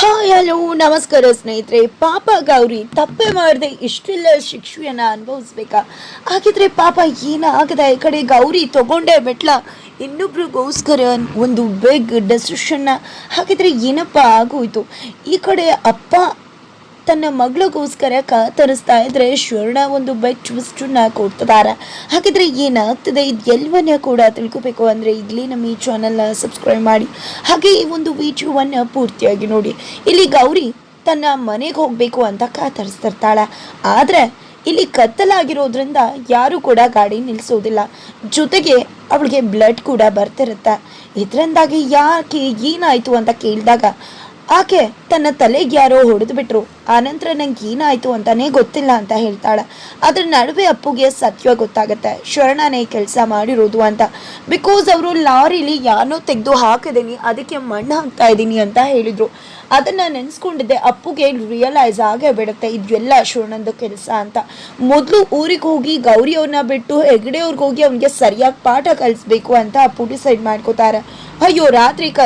Hi, hello, ನಮಸ್ಕಾರ ಸ್ನೇಹಿತರೆ. ಪಾಪ ಗೌರಿ, ತಪ್ಪೆ ಮಾಡದೆ, ಇಷ್ಟೆಲ್ಲ ಶಿಕ್ಷೆಯನ್ನು ಅನುಭವಿಸ್ಬೇಕಾ? ಹಾಗಿದ್ರೆ ಪಾಪ ಏನಾಗದ ಈ ಕಡೆ ಗೌರಿ ತಗೊಂಡೆ ಮೆಟ್ಲ. ಇನ್ನೊಬ್ರಿಗೋಸ್ಕರ ಒಂದು ಬಿಗ್ ಡೆಸಿಷನ್ನ ಹಾಗಿದ್ರೆ ಏನಪ್ಪ ಆಗೋಯ್ತು? ಈ ಕಡೆ ಅಪ್ಪ ತನ್ನ ಮಗಳಿಗೋಸ್ಕರ ಕಾತರಿಸ್ತಾ ಇದ್ರೆ ಶ್ವರ್ಣ ಒಂದು ಬೈಕ್ ಟ್ವಿಸ್ಟನ್ನ ಕೊಡ್ತಿದ್ದಾರೆ. ಹಾಗಿದ್ರೆ ಏನಾಗ್ತದೆ ಇದು ಎಲ್ಲವನ್ನ ಕೂಡ ತಿಳ್ಕೊಬೇಕು ಅಂದರೆ ಈಗಲೇ ನಮ್ಮ ಈ ಚಾನಲ್ನ ಸಬ್ಸ್ಕ್ರೈಬ್ ಮಾಡಿ. ಹಾಗೆ ಈ ಒಂದು ವಿಡಿಯೋವನ್ನು ಪೂರ್ತಿಯಾಗಿ ನೋಡಿ. ಇಲ್ಲಿ ಗೌರಿ ತನ್ನ ಮನೆಗೆ ಹೋಗಬೇಕು ಅಂತ ಕಾತರಿಸ್ತಿರ್ತಾಳೆ. ಆದರೆ ಇಲ್ಲಿ ಕತ್ತಲಾಗಿರೋದ್ರಿಂದ ಯಾರು ಕೂಡ ಗಾಡಿ ನಿಲ್ಲಿಸೋದಿಲ್ಲ ಜೊತೆಗೆ ಅವಳಿಗೆ ಬ್ಲಡ್ ಕೂಡ ಬರ್ತಿರುತ್ತೆ. ಇದರಿಂದಾಗಿ ಯಾಕೆ ಏನಾಯಿತು ಅಂತ ಕೇಳಿದಾಗ ಆಕೆ ತನ್ನ ತಲೆಗೆ ಯಾರೋ ಹೊಡೆದು ಬಿಟ್ರು. ಆನಂತರ ನಂಗೆ ಏನಾಯ್ತು ಅಂತಾನೆ ಗೊತ್ತಿಲ್ಲ ಅಂತ ಹೇಳ್ತಾಳೆ. ಅದ್ರ ನಡುವೆ ಅಪ್ಪುಗೆ ಸತ್ಯ ಗೊತ್ತಾಗುತ್ತೆ. ಶರಣನೇ ಕೆಲಸ ಮಾಡಿರೋದು ಅಂತ. ಬಿಕಾಸ್ ಅವರು ಲಾರಿಲಿ ಯಾನೋ ತೆಗೆದು ಹಾಕಿದೀನಿ ಅದಕ್ಕೆ ಮಣ್ಣು ಹಾಕ್ತಾ ಇದ್ದೀನಿ ಅಂತ ಹೇಳಿದ್ರು. ಅದನ್ನ ನೆನೆಸ್ಕೊಂಡಿದ್ದೆ ಅಪ್ಪುಗೆ ರಿಯಲೈಸ್ ಆಗೇ ಬಿಡುತ್ತೆ ಇದೆಲ್ಲ ಶರಣಂದು ಕೆಲಸ ಅಂತ. ಮೊದಲು ಊರಿಗೆ ಹೋಗಿ ಗೌರಿ ಅವ್ರನ್ನ ಬಿಟ್ಟು ಹೆಗಡೆ ಅವ್ರಿಗೆ ಹೋಗಿ ಅವನಿಗೆ ಸರಿಯಾಗಿ ಪಾಠ ಕಲಿಸ್ಬೇಕು ಅಂತ ಅಪ್ಪು ಡಿಸೈಡ್ ಮಾಡ್ಕೋತಾರೆ. ಅಯ್ಯೋ, ರಾತ್ರಿ ಕ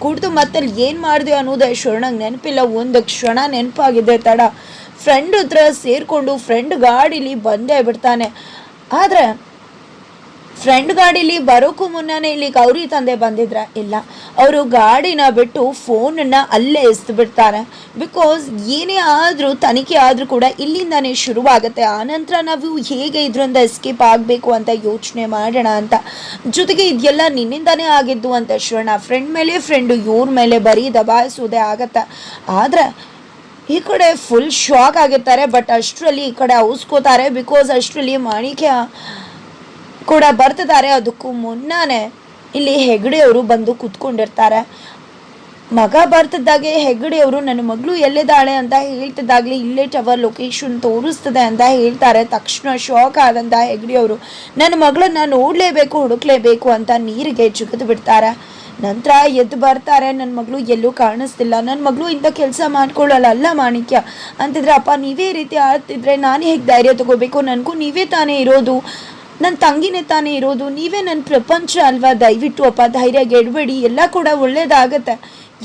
ಕುಡ್ದು ಮತ್ತಲ್ಲಿ ಏನು ಮಾಡಿದೆ ಅನ್ನೋದೇ ಶರಣಂಗೆ ನೆನಪಿಲ್ಲ. ಒಂದು ಕ್ಷಣ ನೆನಪಾಗಿದೆ ತಡ. ಫ್ರೆಂಡ್ ಹತ್ರ ಸೇರಿಕೊಂಡು ಫ್ರೆಂಡ್ ಗಾಡೀಲಿ ಬಂದೇ ಬಿಡ್ತಾನೆ. ಆದರೆ ಫ್ರೆಂಡ್ ಗಾಡೀಲಿ ಬರೋಕ್ಕೂ ಮುನ್ನನೇ ಇಲ್ಲಿ ಗೌರಿ ತಂದೆ ಬಂದಿದ್ರ. ಇಲ್ಲ, ಅವರು ಗಾಡಿನ ಬಿಟ್ಟು ಫೋನನ್ನು ಅಲ್ಲೇ ಎಸ್ದು ಬಿಡ್ತಾರೆ ಬಿಕಾಸ್ ಏನೇ ಆದರೂ ತನಿಖೆ ಆದರೂ ಕೂಡ ಇಲ್ಲಿಂದಾನೇ ಶುರುವಾಗುತ್ತೆ. ಆನಂತರ ನಾವು ಹೇಗೆ ಇದರಿಂದ ಎಸ್ಕೇಪ್ ಆಗಬೇಕು ಅಂತ ಯೋಚನೆ ಮಾಡೋಣ ಅಂತ. ಜೊತೆಗೆ ಇದೆಲ್ಲ ನಿನ್ನಿಂದಾನೇ ಆಗಿದ್ದು ಅಂತ ಶರಣ ಫ್ರೆಂಡ್ ಮೇಲೆ ಫ್ರೆಂಡು ಇವ್ರ ಮೇಲೆ ಬರೀ ದಬಾಯಿಸೋದೇ ಆಗತ್ತೆ. ಆದರೆ ಈ ಕಡೆ ಫುಲ್ ಶಾಕ್ ಆಗಿರ್ತಾರೆ ಬಟ್ ಅಷ್ಟರಲ್ಲಿ ಈ ಕಡೆ ಔಸ್ಕೋತಾರೆ ಬಿಕಾಸ್ ಅಷ್ಟರಲ್ಲಿ ಮಾಣಿಕ್ಯ ಕೂಡ ಬರ್ತಿದ್ದಾರೆ. ಅದಕ್ಕೂ ಮುನ್ನಾನೆ ಇಲ್ಲಿ ಹೆಗಡೆಯವರು ಬಂದು ಕೂತ್ಕೊಂಡಿರ್ತಾರೆ. ಮಗ ಬರ್ತಿದ್ದಾಗೆ ಹೆಗಡೆಯವರು ನನ್ನ ಮಗಳು ಎಲ್ಲಿದ್ದಾಳೆ ಅಂತ ಹೇಳ್ತಿದ್ದಾಗಲೇ ಇಲ್ಲೇ ಟವರ್ ಲೊಕೇಶನ್ ತೋರಿಸ್ತದೆ ಅಂತ ಹೇಳ್ತಾರೆ. ತಕ್ಷಣ ಶಾಕ್ ಆದಂತಹ ಹೆಗಡೆಯವರು ನನ್ನ ಮಗಳನ್ನ ನೋಡಲೇಬೇಕು, ಹುಡುಕ್ಲೇಬೇಕು ಅಂತ ನೀರಿಗೆ ಜಿಗಿದು ಬಿಡ್ತಾರೆ. ನಂತರ ಎದ್ದು ಬರ್ತಾರೆ, ನನ್ನ ಮಗಳು ಎಲ್ಲೂ ಕಾಣಿಸ್ತಿಲ್ಲ. ನನ್ನ ಮಗಳು ಇಂಥ ಕೆಲಸ ಮಾಡ್ಕೊಳ್ಳಲ್ಲ ಅಲ್ಲ ಮಾಣಿಕ್ಯ? ಅಂತಿದ್ರೆ, ಅಪ್ಪ, ನೀವೇ ರೀತಿ ಆಡ್ತಿದ್ರೆ ನಾನು ಹೇಗೆ ಧೈರ್ಯ ತಗೋಬೇಕು? ನನಗೂ ನೀವೇ ತಾನೇ ಇರೋದು. ನನ್ನ ತಂಗಿನೇ ತಾನೇ ಇರೋದು, ನೀವೇ ನನ್ನ ಪ್ರಪಂಚ ಅಲ್ವಾ? ದಯವಿಟ್ಟು ಅಪ್ಪ ಧೈರ್ಯ ಗೆಡಬೇಡಿ ಎಲ್ಲ ಕೂಡ ಒಳ್ಳೇದಾಗತ್ತೆ.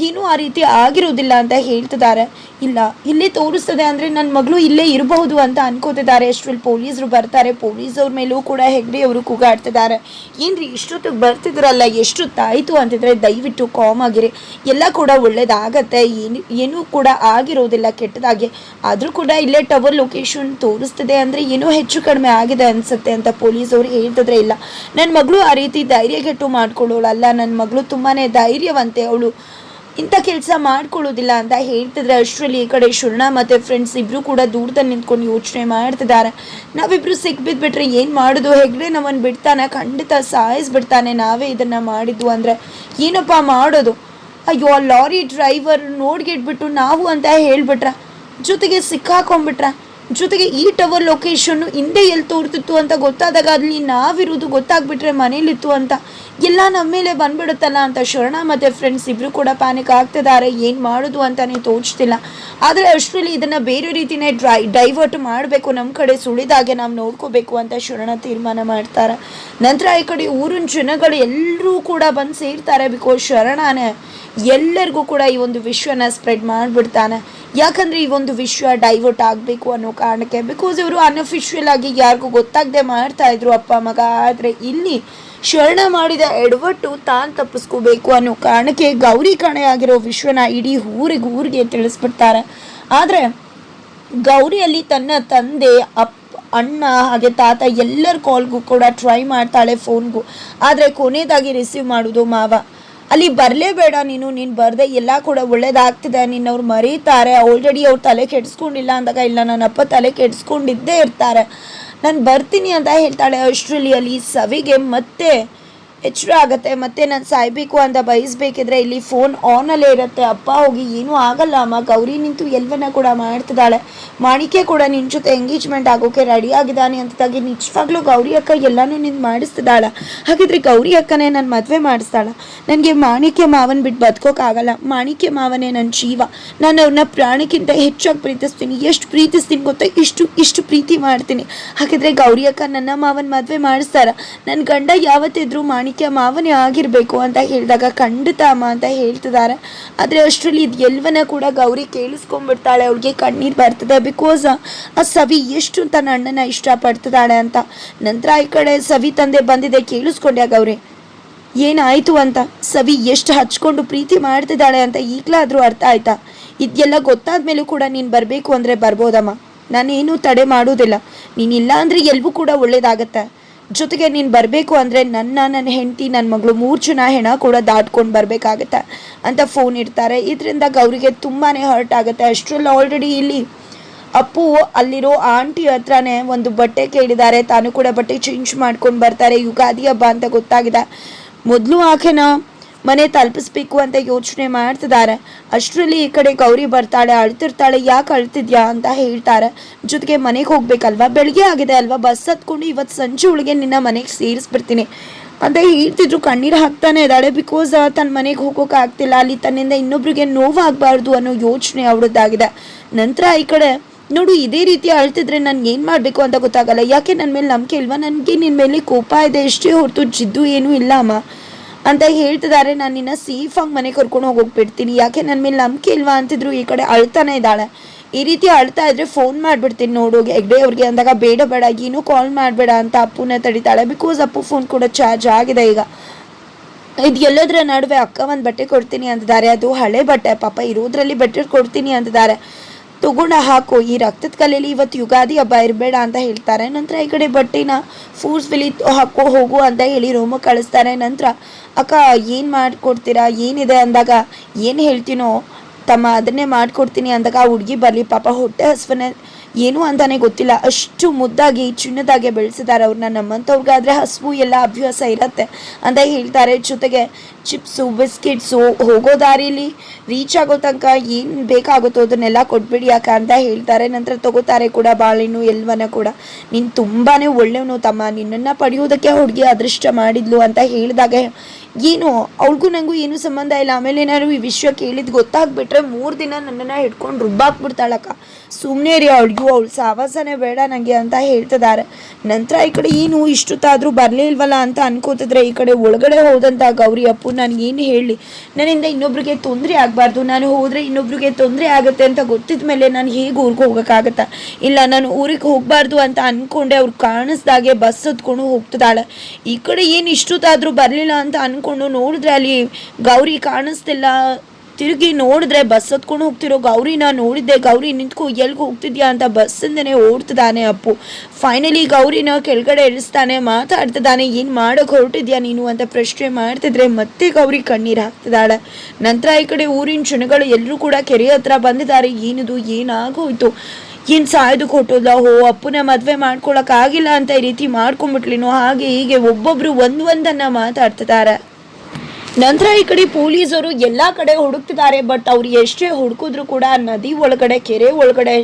ಏನೂ ಆ ರೀತಿ ಆಗಿರೋದಿಲ್ಲ ಅಂತ ಹೇಳ್ತಿದ್ದಾರೆ. ಇಲ್ಲ, ಇಲ್ಲೇ ತೋರಿಸ್ತದೆ ಅಂದರೆ ನನ್ನ ಮಗಳು ಇಲ್ಲೇ ಇರಬಹುದು ಅಂತ ಅನ್ಕೋತಿದ್ದಾರೆ. ಅಷ್ಟರಲ್ಲಿ ಪೊಲೀಸರು ಬರ್ತಾರೆ. ಪೊಲೀಸವ್ರ ಮೇಲೂ ಕೂಡ ಹೆಗ್ಡಿ ಅವರು ಕೂಗಾಡ್ತಿದ್ದಾರೆ. ಏನ್ರಿ, ಇಷ್ಟೊತ್ತಿಗೆ ಬರ್ತಿದ್ರಲ್ಲ, ಎಷ್ಟೊತ್ತಾಯಿತು ಅಂತಿದ್ರೆ ದಯವಿಟ್ಟು ಕಾಮ್ ಆಗಿರಿ. ಎಲ್ಲ ಕೂಡ ಒಳ್ಳೇದಾಗತ್ತೆ. ಏನು, ಏನೂ ಕೂಡ ಆಗಿರೋದಿಲ್ಲ ಕೆಟ್ಟದಾಗಿ. ಆದರೂ ಕೂಡ ಇಲ್ಲೇ ಟವರ್ ಲೊಕೇಶನ್ ತೋರಿಸ್ತಿದೆ ಅಂದರೆ ಏನೋ ಹೆಚ್ಚು ಕಡಿಮೆ ಆಗಿದೆ ಅನಿಸುತ್ತೆ ಅಂತ ಪೊಲೀಸವ್ರು ಹೇಳ್ತಿದ್ರೆ ಇಲ್ಲ. ನನ್ನ ಮಗಳು ಆ ರೀತಿ ಧೈರ್ಯಗೆಟ್ಟು ಮಾಡ್ಕೊಳ್ಳೋಳಲ್ಲ. ನನ್ನ ಮಗಳು ತುಂಬಾ ಧೈರ್ಯವಂತೆ ಅವಳು. ಇಂಥ ಕೆಲಸ ಮಾಡ್ಕೊಳ್ಳೋದಿಲ್ಲ ಅಂತ ಹೇಳ್ತಿದ್ರೆ ಅಷ್ಟರಲ್ಲಿ ಈ ಕಡೆ ಶುರ್ಣ ಮತ್ತು ಫ್ರೆಂಡ್ಸ್ ಇಬ್ಬರು ಕೂಡ ದೂರದಲ್ಲಿ ನಿಂತ್ಕೊಂಡು ಯೋಚನೆ ಮಾಡ್ತಿದ್ದಾರೆ. ನಾವಿಬ್ಬರು ಸಿಕ್ಬಿದ್ಬಿಟ್ರೆ ಏನು ಮಾಡೋದು? ಹೆಗ್ಡೆ ನಮ್ಮನ್ನು ಬಿಡ್ತಾನೆ, ಖಂಡಿತ ಸಾಯಿಸ್ಬಿಡ್ತಾನೆ. ನಾವೇ ಇದನ್ನು ಮಾಡಿದ್ದು ಅಂದರೆ ಏನಪ್ಪ ಮಾಡೋದು? ಅಯ್ಯೋ, ಆ ಲಾರಿ ಡ್ರೈವರ್ ನೋಡ್ಗಿಟ್ಬಿಟ್ಟು ನಾವು ಅಂತ ಹೇಳ್ಬಿಟ್ರ? ಜೊತೆಗೆ ಸಿಕ್ಕಾಕೊಂಡ್ಬಿಟ್ರ? ಜೊತೆಗೆ ಈ ಟವರ್ ಲೊಕೇಶನ್ನು ಹಿಂದೆ ಎಲ್ಲಿ ತೋರ್ತಿತ್ತು ಅಂತ ಗೊತ್ತಾದಾಗ ಅಲ್ಲಿ ನಾವಿರೋದು ಗೊತ್ತಾಗ್ಬಿಟ್ರೆ ಮನೇಲಿತ್ತು ಅಂತ. ಎಲ್ಲ ನಮ್ಮ ಮೇಲೆ ಬಂದ್ಬಿಡುತ್ತಲ್ಲ ಅಂತ ಶರಣ ಮತ್ತು ಫ್ರೆಂಡ್ಸ್ ಇಬ್ಬರು ಕೂಡ ಪ್ಯಾನಿಕ್ ಆಗ್ತಿದ್ದಾರೆ. ಏನು ಮಾಡೋದು ಅಂತಲೇ ತೋಚ್ತಿಲ್ಲ. ಆದರೆ ಅಷ್ಟರಲ್ಲಿ ಇದನ್ನು ಬೇರೆ ರೀತಿನೇ ಡ್ರೈ ಡೈವರ್ಟ್ ಮಾಡಬೇಕು ನಮ್ಮ ಕಡೆ ಸುಳಿದಾಗೆ ನಾವು ನೋಡ್ಕೋಬೇಕು ಅಂತ ಶರಣ ತೀರ್ಮಾನ ಮಾಡ್ತಾರೆ. ನಂತರ ಈ ಕಡೆ ಊರಿನ ಜನಗಳು ಎಲ್ಲರೂ ಕೂಡ ಬಂದು ಸೇರ್ತಾರೆ ಬಿಕಾಸ್ ಶರಣನೇ ಎಲ್ಲರಿಗೂ ಕೂಡ ಈ ಒಂದು ವಿಶ್ವನ ಸ್ಪ್ರೆಡ್ ಮಾಡಿಬಿಡ್ತಾನೆ. ಯಾಕಂದರೆ ಈ ಒಂದು ವಿಶ್ವ ಡೈವರ್ಟ್ ಆಗಬೇಕು ಅನ್ನೋ ಕಾರಣಕ್ಕೆ ಬಿಕಾಸ್ ಇವರು ಅನ್ಅಫಿಷಿಯಲ್ ಆಗಿ ಯಾರಿಗೂ ಗೊತ್ತಾಗದೆ ಮಾಡ್ತಾ ಇದ್ರು ಅಪ್ಪ, ಮಗ. ಆದರೆ ಇಲ್ಲಿ ಶರಣ ಮಾಡಿದ ಎಡವಟ್ಟು ತಾನು ತಪ್ಪಿಸ್ಕೋಬೇಕು ಅನ್ನೋ ಕಾರಣಕ್ಕೆ ಗೌರಿ ಕಣೆ ಆಗಿರೋ ವಿಶ್ವನ ಇಡೀ ಊರಿಗೆ ಊರಿಗೆ ತಿಳಿಸ್ಬಿಡ್ತಾರೆ. ಆದರೆ ಗೌರಿಯಲ್ಲಿ ತನ್ನ ತಂದೆ, ಅಪ್ಪ, ಅಣ್ಣ, ಹಾಗೆ ತಾತ ಎಲ್ಲರ ಕಾಲ್ಗೂ ಕೂಡ ಟ್ರೈ ಮಾಡ್ತಾಳೆ ಫೋನ್ಗೂ. ಆದರೆ ಕೊನೆಯದಾಗಿ ರಿಸೀವ್ ಮಾಡೋದು ಮಾವ. ಅಲ್ಲಿ ಬರಲೇಬೇಡ ನೀನು ನೀನು ಬರದೆ ಎಲ್ಲ ಕೂಡ ಒಳ್ಳೇದಾಗ್ತಿದೆ, ನಿನ್ನವ್ರು ಮರೀತಾರೆ, ಆಲ್ರೆಡಿ ಅವ್ರು ತಲೆ ಕೆಡಿಸ್ಕೊಂಡಿಲ್ಲ ಅಂದಾಗ ಇಲ್ಲ ನನ್ನ ಅಪ್ಪ ತಲೆ ಕೆಡಿಸ್ಕೊಂಡಿದ್ದೇ ಇರ್ತಾರೆ. ನಾನು ಬರ್ತೀನಿ ಅಂತ ಹೇಳ್ತಾಳೆ ಅಷ್ಟರಲ್ಲಿ ಅಲ್ಲಿ ಸವಿಗೆ ಮತ್ತೆ ಎಚ್ಚರ ಆಗುತ್ತೆ, ಮತ್ತೆ ನಾನು ಸಾಯ್ಬೇಕು ಅಂತ ಬಯಸ್ಬೇಕಿದ್ರೆ ಇಲ್ಲಿ ಫೋನ್ ಆನಲ್ಲೇ ಇರುತ್ತೆ. ಅಪ್ಪ ಹೋಗಿ ಏನೂ ಆಗಲ್ಲ, ಅಮ್ಮ ಗೌರಿ ನಿಂತು ಎಲ್ವನ್ನ ಕೂಡ ಮಾಡ್ತಿದ್ದಾಳೆ. ಮಾಣಿಕೆ ಕೂಡ ನಿನ್ನ ಜೊತೆ ಎಂಗೇಜ್ಮೆಂಟ್ ಆಗೋಕೆ ರೆಡಿ ಆಗಿದ್ದಾನೆ ಅಂತದಾಗಿ ನಿಜವಾಗ್ಲೂ ಗೌರಿ ಅಕ್ಕ ಎಲ್ಲನೂ ನಿಂದು ಮಾಡಿಸ್ತಿದ್ದಾಳೆ. ಹಾಗಿದ್ರೆ ಗೌರಿ ಅಕ್ಕನೇ ನಾನು ಮದುವೆ ಮಾಡಿಸ್ತಾಳ. ನನಗೆ ಮಾಣಿಕ್ಯ ಮಾವನ್ ಬಿಟ್ಟು ಬದುಕೋಕ್ಕಾಗಲ್ಲ ಮಾಣಿಕ್ಯ ಮಾವನೇ ನನ್ನ ಜೀವ. ನಾನು ಅವ್ರನ್ನ ಪ್ರಾಣಕ್ಕಿಂತ ಹೆಚ್ಚಾಗಿ ಪ್ರೀತಿಸ್ತೀನಿ. ಎಷ್ಟು ಪ್ರೀತಿಸ್ತೀನಿ ಗೊತ್ತಾ? ಇಷ್ಟು ಇಷ್ಟು ಪ್ರೀತಿ ಮಾಡ್ತೀನಿ. ಹಾಗಿದ್ರೆ ಗೌರಿ ಅಕ್ಕ ನನ್ನ ಮಾವನ್ ಮದುವೆ ಮಾಡಿಸ್ತಾರ. ನನ್ನ ಗಂಡ ಯಾವತ್ತಿದ್ರು ಮಾಣಿ ಮಾಣಿಕ್ಯ ಮಾವನೇ ಆಗಿರಬೇಕು ಅಂತ ಹೇಳಿದಾಗ ಖಂಡಿತ ಅಮ್ಮ ಅಂತ ಹೇಳ್ತಿದ್ದಾರೆ. ಆದರೆ ಅಷ್ಟರಲ್ಲಿ ಇದು ಎಲ್ಲವನ್ನ ಕೂಡ ಗೌರಿ ಕೇಳಿಸ್ಕೊಂಡ್ಬಿಡ್ತಾಳೆ ಅವಳಿಗೆ ಕಣ್ಣೀರು ಬರ್ತದೆ ಬಿಕಾಸ್ ಆ ಸವಿ ಎಷ್ಟು ತನ್ನ ಅಣ್ಣನ ಇಷ್ಟಪಡ್ತಿದ್ದಾಳೆ ಅಂತ. ನಂತರ ಈ ಕಡೆ ಸವಿ ತಂದೆ ಬಂದಿದೆ ಕೇಳಿಸ್ಕೊಂಡ್ಯಾ ಗೌರಿ? ಏನಾಯಿತು ಅಂತ? ಸವಿ ಎಷ್ಟು ಹಚ್ಕೊಂಡು ಪ್ರೀತಿ ಮಾಡ್ತಿದ್ದಾಳೆ ಅಂತ ಈಗಲಾದರೂ ಅರ್ಥ ಆಯ್ತಾ? ಇದೆಲ್ಲ ಗೊತ್ತಾದ ಮೇಲೂ ಕೂಡ ನೀನು ಬರಬೇಕು ಅಂದರೆ ಬರ್ಬೋದಮ್ಮ. ನಾನೇನು ತಡೆ ಮಾಡೋದಿಲ್ಲ. ನೀನಿಲ್ಲ ಅಂದರೆ ಎಲ್ಗೂ ಕೂಡ ಒಳ್ಳೇದಾಗತ್ತೆ. ಜೊತೆಗೆ ನೀನು ಬರಬೇಕು ಅಂದರೆ ನನ್ನ ನನ್ನ ಹೆಂಡತಿ ನನ್ನ ಮಗಳು ಮೂರು ಜನ ಹೆಣ ಕೂಡ ದಾಟ್ಕೊಂಡು ಬರಬೇಕಾಗತ್ತೆ ಅಂತ ಫೋನ್ ಇಡ್ತಾರೆ. ಇದರಿಂದ ಗೌರಿಗೆ ತುಂಬಾ ಹರ್ಟ್ ಆಗುತ್ತೆ. ಅಷ್ಟರಲ್ಲಿ ಆಲ್ರೆಡಿ ಇಲ್ಲಿ ಅಪ್ಪು ಅಲ್ಲಿರೋ ಆಂಟಿ ಹತ್ರನೇ ಒಂದು ಬಟ್ಟೆ ಕೇಳಿದ್ದಾರೆ. ತಾನು ಕೂಡ ಬಟ್ಟೆ ಚೇಂಜ್ ಮಾಡ್ಕೊಂಡು ಬರ್ತಾರೆ. ಯುಗಾದಿ ಹಬ್ಬ ಅಂತ ಗೊತ್ತಾಗಿದೆ. ಮೊದಲು ಆಕೆನ ಮನೆ ತಲುಪಿಸ್ಬೇಕು ಅಂತ ಯೋಚನೆ ಮಾಡ್ತಿದ್ದಾರೆ. ಅಷ್ಟರಲ್ಲಿ ಈ ಕಡೆ ಗೌರಿ ಬರ್ತಾಳೆ, ಅಳ್ತಿರ್ತಾಳೆ, ಯಾಕೆ ಅಳ್ತಿದ್ಯಾ ಅಂತ ಹೇಳ್ತಾರೆ. ಜೊತೆಗೆ ಮನೆಗೆ ಹೋಗ್ಬೇಕಲ್ವಾ? ಬೆಳಗ್ಗೆ ಆಗಿದೆ ಅಲ್ವಾ? ಬಸ್ ಹತ್ಕೊಂಡು ಇವತ್ತು ಸಂಜೆ ಒಳಗೆ ನಿನ್ನ ಮನೆಗೆ ಸೇರಿಸ್ಬಿಡ್ತೀನಿ. ಅಂತ ಹೇಳ್ತಿದ್ರು. ಕಣ್ಣೀರು ಹಾಕ್ತಾನೆ ಇದ್ದಾಳೆ. ಬಿಕಾಸ್ ತನ್ನ ಮನೆಗೆ ಹೋಗೋಕೆ ಆಗ್ತಿಲ್ಲ. ಅಲ್ಲಿ ತನ್ನಿಂದ ಇನ್ನೊಬ್ರಿಗೆ ನೋವಾಗಬಾರ್ದು ಅನ್ನೋ ಯೋಚನೆ ಅವಳದ್ದಾಗಿದೆ ನಂತರ ಈ ಕಡೆ, ನೋಡು, ಇದೇ ರೀತಿ ಅಳ್ತಿದ್ರೆ ನನ್ಗೆ ಏನು ಮಾಡಬೇಕು ಅಂತ ಗೊತ್ತಾಗಲ್ಲ. ಯಾಕೆ ನನ್ನ ಮೇಲೆ ನಂಬಿಕೆ ಇಲ್ವಾ? ನನಗೆ ನಿನ್ನ ಮೇಲೆ ಕೋಪ ಇದೆ. ಎಷ್ಟೇ ಹೊರತು ಜಿದ್ದು ಏನೂ ಇಲ್ಲ, ಅಮ್ಮ. ಅಂತ ಹೇಳ್ತಿದ್ದಾರೆ ನಾನು ನಿನ್ನ ಸೇಫಾಗಿ ಮನೆ ಕರ್ಕೊಂಡು ಹೋಗ್ಬಿಡ್ತೀನಿ. ಯಾಕೆ ನನ್ನ ಮೇಲೆ ನಂಬಿಕೆ ಇಲ್ವಾ ಅಂತಿದ್ರು ಈ ಕಡೆ ಅಳ್ತಾನೆ ಇದ್ದಾಳೆ. ಈ ರೀತಿ ಅಳ್ತಾ ಇದ್ರೆ ಫೋನ್ ಮಾಡಿಬಿಡ್ತೀನಿ ನೋಡು ಹೆಗ್ಡೆ ಅವ್ರಿಗೆ ಅಂದಾಗ ಬೇಡ ಬೇಡ, ಏನೂ ಕಾಲ್ ಮಾಡಬೇಡ ಅಂತ ಅಪ್ಪುನ ತಡಿತಾಳೆ. ಬಿಕಾಸ್ ಅಪ್ಪು ಫೋನ್ ಕೂಡ ಚಾರ್ಜ್ ಆಗಿದೆ ಈಗ. ಇದು ಎಲ್ಲದರ ನಡುವೆ ಅಕ್ಕ ಒಂದು ಬಟ್ಟೆ ಕೊಡ್ತೀನಿ ಅಂತಿದ್ದಾರೆ. ಅದು ಹಳೆ ಬಟ್ಟೆ, ಪಾಪ ಇರೋದ್ರಲ್ಲಿ ಬಟ್ಟೆ ಕೊಡ್ತೀನಿ ಅಂತಿದ್ದಾರೆ. ತಗೊಂಡ ಹಾಕು. ಈ ರಕ್ತದ ಕಲೆಯಲ್ಲಿ ಇವತ್ತು ಯುಗಾದಿ ಹಬ್ಬ ಇರಬೇಡ ಅಂತ ಹೇಳ್ತಾರೆ. ನಂತರ ಈ ಕಡೆ ಬಟ್ಟೆನ ಫೋರ್ಸ್ಫುಲಿ ಹಾಕೋ, ಹೋಗು ಅಂತ ಹೇಳಿ ರೂಮಿಗೆ ಕಳಿಸ್ತಾರೆ. ನಂತರ, ಅಕ್ಕ, ಏನು ಮಾಡಿಕೊಡ್ತೀರಾ? ಏನಿದೆ ಅಂದಾಗ, ಏನು ಹೇಳ್ತೀನೋ, ತಮ್ಮ ಅದನ್ನೇ ಮಾಡಿಕೊಡ್ತೀನಿ ಅಂದಾಗ ಆ ಹುಡುಗಿ ಬರಲಿ, ಪಾಪ, ಹೊಟ್ಟೆ ಹಸುವನ್ನೇ ಏನು ಅಂತಾನೆ ಗೊತ್ತಿಲ್ಲ. ಅಷ್ಟು ಮುದ್ದಾಗಿ, ಚಿನ್ನದಾಗೆ ಬೆಳೆಸಿದ್ದಾರೆ ಅವ್ರನ್ನ ನಮ್ಮಂಥವ್ರಿಗಾದ್ರೆ ಹಸುವು ಎಲ್ಲ ಅಭ್ಯಾಸ ಇರತ್ತೆ ಅಂತ ಹೇಳ್ತಾರೆ. ಜೊತೆಗೆ ಚಿಪ್ಸು, ಬಿಸ್ಕಿಟ್ಸು ಹೋಗೋ ದಾರಿಲಿ ರೀಚ್ ಆಗೋ ತನಕ ಏನು ಬೇಕಾಗುತ್ತೋ ಅದನ್ನೆಲ್ಲ ಕೊಟ್ಬಿಡಿ ಯಾಕೆ ಅಂತ ಹೇಳ್ತಾರೆ. ನಂತರ ತಗೋತಾರೆ ಕೂಡ ಬಾಳೆಹಣ್ಣು ಎಲ್ವನ ಕೂಡ. ನೀನು ತುಂಬಾ ಒಳ್ಳೆಯವನು ತಮ್ಮ. ನಿನ್ನನ್ನು ಪಡೆಯೋದಕ್ಕೆ ಹುಡುಗಿ ಅದೃಷ್ಟ ಮಾಡಿದ್ಲು ಅಂತ ಹೇಳಿದಾಗ ಏನು, ಅವ್ಳಿಗೂ ನನಗೂ ಏನೂ ಸಂಬಂಧ ಇಲ್ಲ. ಆಮೇಲೆ ಏನಾದ್ರು ಈ ವಿಷಯ ಕೇಳಿದ್ದು ಗೊತ್ತಾಗ್ಬಿಟ್ರೆ ಮೂರು ದಿನ ನನ್ನನ್ನು ಹಿಡ್ಕೊಂಡು ರುಬ್ಬಾಕ್ಬಿಡ್ತಾಳಕ್ಕ. ಸುಮ್ಮನೆ ರೀ ಅವಳಿಗೂ ಅವಳು ಸಾವಾಸನೆ ಬೇಡ ನನಗೆ ಅಂತ ಹೇಳ್ತಿದ್ದಾರೆ ನಂತರ ಈ ಕಡೆ ಏನು ಇಷ್ಟೊತ್ತಾದರೂ ಬರಲೇ ಇಲ್ವಲ್ಲ ಅಂತ ಅನ್ಕೋತಿದ್ರೆ ಈ ಕಡೆ ಒಳಗಡೆ ಹೋದಂಥ ಗೌರಿ ಅಪ್ಪು ನನಗೇನು ಹೇಳಿ, ನನ್ನಿಂದ ಇನ್ನೊಬ್ರಿಗೆ ತೊಂದರೆ ಆಗಬಾರ್ದು. ನಾನು ಹೋದರೆ ಇನ್ನೊಬ್ರಿಗೆ ತೊಂದರೆ ಆಗುತ್ತೆ ಅಂತ ಗೊತ್ತಿದ ಮೇಲೆ ನಾನು ಹೇಗೆ ಊರಿಗೆ ಹೋಗೋಕ್ಕಾಗತ್ತಾ ಇಲ್ಲ, ನಾನು ಊರಿಗೆ ಹೋಗಬಾರ್ದು ಅಂತ ಅಂದ್ಕೊಂಡೆ ಅವ್ರು ಕಾಣಿಸ್ದಾಗೆ ಬಸ್ ಹತ್ಕೊಂಡು ಹೋಗ್ತಿದ್ದಾಳೆ. ಈ ಕಡೆ ಏನು ಇಷ್ಟೊತ್ತಾದರೂ ಬರಲಿಲ್ಲ ಅಂತ ಅಂದ್ಕೊಂಡು ನೋಡಿದ್ರೆ ಅಲ್ಲಿ ಗೌರಿ ಕಾಣಿಸ್ತಿಲ್ಲ. ತಿರುಗಿ ನೋಡಿದ್ರೆ ಬಸ್ ಹತ್ಕೊಂಡು ಹೋಗ್ತಿರೋ ಗೌರಿನ ನೋಡಿದ್ದೆ. ಗೌರಿ ನಿಂತ್ಕೊ, ಎಲ್ಗೆ ಹೋಗ್ತಿದ್ಯಾ ಅಂತ ಬಸ್ಸಿಂದನೇ ಓಡ್ತಿದ್ದಾನೆ ಅಪ್ಪು. ಫೈನಲಿ ಗೌರಿನ ಕೆಳಗಡೆ ಇಳಿಸ್ತಾನೆ, ಮಾತಾಡ್ತಿದ್ದಾನೆ, ಏನು ಮಾಡೋಕೆ ಹೊರಟಿದ್ಯಾ ನೀನು? ಅಂತ ಪ್ರಶ್ನೆ ಮಾಡ್ತಿದ್ರೆ ಮತ್ತೆ ಗೌರಿ ಕಣ್ಣೀರು ಹಾಕ್ತಿದ್ದಾಳೆ. ನಂತರ ಈ ಕಡೆ ಊರಿನ ಜನಗಳು ಎಲ್ಲರೂ ಕೂಡ ಕೆರೆ ಹತ್ರ ಬಂದಿದ್ದಾರೆ. ಏನಿದು? ಏನಾಗೋಯ್ತು? ಏನು ಸಾಯ್ದು ಕೊಟ್ಟೋದ ಹೋ, ಅಪ್ಪನ ಮದುವೆ ಮಾಡ್ಕೊಳಕ್ಕಾಗಿಲ್ಲ ಅಂತ ಈ ರೀತಿ ಮಾಡ್ಕೊಂಡ್ಬಿಟ್ಲಿನೋ ಹಾಗೆ ಹೀಗೆ ಒಬ್ಬೊಬ್ರು ಒಂದ್ ಒಂದನ್ನ ಮಾತಾಡ್ತಿದ್ದಾರೆ. ನಂತರ ಈ ಕಡೆ ಪೊಲೀಸರು ಎಲ್ಲ ಕಡೆ ಹುಡುಕ್ತಿದ್ದಾರೆ ಬಟ್ ಅವ್ರು ಎಷ್ಟೇ ಹುಡುಕಿದ್ರು ಕೂಡ ನದಿ ಒಳಗಡೆ, ಕೆರೆ ಒಳಗಡೆ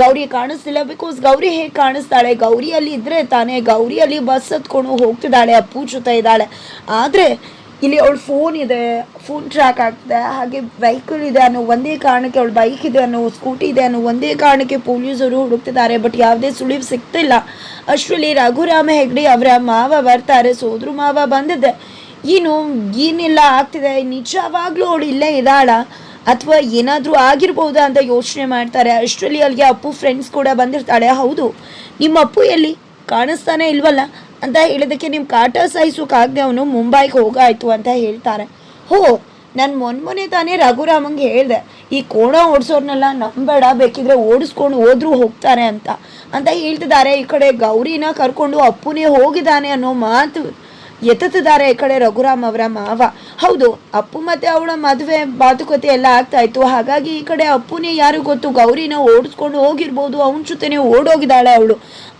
ಗೌರಿ ಕಾಣಿಸ್ತಿಲ್ಲ. ಬಿಕಾಸ್ ಗೌರಿ ಹೇಗೆ ಕಾಣಿಸ್ತಾಳೆ? ಗೌರಿಯಲ್ಲಿ ಇದ್ರೆ ತಾನೇ ಗೌರಿಯಲ್ಲಿ ಬಸ್ ಹತ್ಕೊಂಡು ಹೋಗ್ತಿದ್ದಾಳೆ, ಅಪ್ಪು ಜೊತೆ ಇದ್ದಾಳೆ. ಆದರೆ ಇಲ್ಲಿ ಅವಳು ಫೋನ್ ಇದೆ ಫೋನ್ ಟ್ರ್ಯಾಕ್ ಆಗ್ತದೆ. ಹಾಗೆ ವೆಹಿಕಲ್ ಇದೆ ಅನ್ನೋ ಒಂದೇ ಕಾರಣಕ್ಕೆ ಅವಳು ಬೈಕ್ ಇದೆ ಅನ್ನೋ ಸ್ಕೂಟಿ ಇದೆ ಅನ್ನೋ ಒಂದೇ ಕಾರಣಕ್ಕೆ ಪೊಲೀಸರು ಹುಡುಕ್ತಿದ್ದಾರೆ ಬಟ್ ಯಾವುದೇ ಸುಳಿವು ಸಿಗ್ತಿಲ್ಲ. ಅಷ್ಟರಲ್ಲಿ ರಘುರಾಮ ಹೆಗ್ಡೆ ಅವರ ಮಾವ ಬರ್ತಾರೆ, ಸೋದ್ರು ಮಾವ ಬಂದಿದ್ದೆ ಏನು, ಏನೆಲ್ಲ ಆಗ್ತಿದೆ? ನಿಜವಾಗ್ಲೂ ಅವಳು ಇಲ್ಲೇ ಇದ್ದಾಳ? ಅಥವಾ ಏನಾದರೂ ಆಗಿರ್ಬೋದಾ ಅಂತ ಯೋಚನೆ ಮಾಡ್ತಾರೆ. ಅಷ್ಟರಲ್ಲಿ ಅಲ್ಲಿಗೆ ಅಪ್ಪು ಫ್ರೆಂಡ್ಸ್ ಕೂಡ ಬಂದಿರ್ತಾಳೆ. ಹೌದು, ನಿಮ್ಮ ಅಪ್ಪು ಎಲ್ಲಿ? ಕಾಣಿಸ್ತಾನೆ ಇಲ್ವಲ್ಲ? ಅಂತ ಹೇಳಿದಕ್ಕೆ ನಿಮ್ಮ ಕಾಟ ಸಹಿಸೋಕ್ಕಾಗದೆ ಅವನು ಮುಂಬೈಗೆ ಹೋಗಾಯ್ತು ಅಂತ ಹೇಳ್ತಾರೆ. ಹೋ, ನಾನು ಮೊನ್ನೆ ತಾನೇ ರಘುರಾಮಂಗೆ ಹೇಳಿದೆ. ಈ ಕೋಣ ಓಡಿಸೋರ್ನೆಲ್ಲ ನಂಬೇಡ, ಬೇಕಿದ್ರೆ ಓಡಿಸ್ಕೊಂಡು ಹೋದ್ರೂ ಹೋಗ್ತಾರೆ ಅಂತ. ಅಂತ ಹೇಳ್ತಿದ್ದಾರೆ. ಈ ಕಡೆ ಗೌರಿನ ಕರ್ಕೊಂಡು ಅಪ್ಪುನೇ ಹೋಗಿದ್ದಾನೆ ಅನ್ನೋ ಮಾತು ಎತ್ತುತ್ತಿದ್ದಾರೆ. ಈ ಕಡೆ ರಘುರಾಮ್ ಅವರ ಮಾವ. ಹೌದು, ಅಪ್ಪು ಮತ್ತೆ ಅವಳ ಮದುವೆ ಮಾತುಕತೆ ಎಲ್ಲ ಆಗ್ತಾ ಇತ್ತು. ಹಾಗಾಗಿ ಈ ಕಡೆ ಅಪ್ಪುನೇ ಯಾರು ಗೊತ್ತು, ಗೌರಿನ ಓಡಿಸ್ಕೊಂಡು ಹೋಗಿರ್ಬೋದು, ಅವನ ಜೊತೆನೆ ಓಡೋಗಿದ್ದಾಳೆ ಅವಳು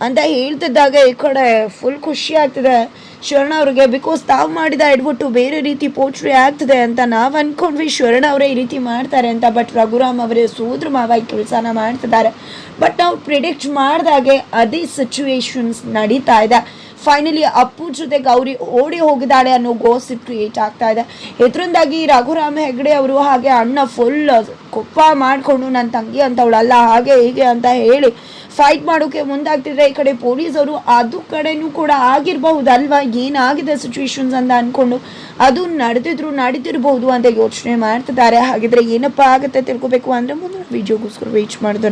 ಅಂತ ಹೇಳ್ತಿದ್ದಾಗ ಈ ಕಡೆ ಫುಲ್ ಖುಷಿ ಆಗ್ತಿದೆ. ಶರಣ ಅವ್ರಿಗೆ ಬಿಕಾಸ್ ತಾವು ಮಾಡಿದ ಎಡ್ಬಿಟ್ಟು ಬೇರೆ ರೀತಿ ಪೋಚ್ರಿ ಆಗ್ತದೆ ಅಂತ ನಾವು ಅನ್ಕೊಂಡ್ವಿ. ಶರಣ ಅವರೇ ಈ ರೀತಿ ಮಾಡ್ತಾರೆ ಅಂತ ಬಟ್ ರಘುರಾಮ್ ಅವರೇ ಸೋದ್ರ ಮಾವ ಈ ಕೆಲಸನ ಮಾಡ್ತಿದ್ದಾರೆ. ಬಟ್ ನಾವು ಪ್ರಿಡಿಕ್ಟ್ ಮಾಡಿದಾಗೆ ಅದೇ ಸಿಚುವೇಶನ್ಸ್ ನಡೀತಾ ಇದೆ. ಫೈನಲಿ ಅಪ್ಪು ಜೊತೆ ಗೌರಿ ಓಡಿ ಹೋಗಿದ್ದಾಳೆ ಅನ್ನೋ ಗೋಸಿಪ್ ಕ್ರಿಯೇಟ್ ಆಗ್ತಾ ಇದೆ. ಇದರಿಂದಾಗಿ ರಘುರಾಮ್ ಹೆಗ್ಡೆ ಅವರು ಹಾಗೆ ಅಣ್ಣ ಫುಲ್ ಕೊಪ್ಪ ಮಾಡಿಕೊಂಡು ನನ್ನ ತಂಗಿ ಅಂತವಳಲ್ಲ, ಹಾಗೆ ಹೀಗೆ ಅಂತ ಹೇಳಿ ಫೈಟ್ ಮಾಡೋಕೆ ಮುಂದಾಗ್ತಿದ್ರೆ ಈ ಕಡೆ ಪೊಲೀಸರು ಅದು ಕಡೆನೂ ಕೂಡ ಆಗಿರಬಹುದಲ್ವಾ? ಏನಾಗಿದೆ ಸಿಚುವೇಶನ್ಸ್ ಅಂತ ಅಂದ್ಕೊಂಡು ಅದು ನಡೆದಿದ್ರು ನಡೀತಿರ್ಬಹುದು ಅಂತ ಯೋಚನೆ ಮಾಡ್ತಿದ್ದಾರೆ. ಹಾಗಿದ್ರೆ ಏನಪ್ಪ ಆಗುತ್ತೆ ತಿಳ್ಕೊಬೇಕು ಅಂದರೆ ಮುಂದಿನ ವಿಡಿಯೋಗೋಸ್ಕರ ವೇಟ್ ಮಾಡಿದ್ರೆ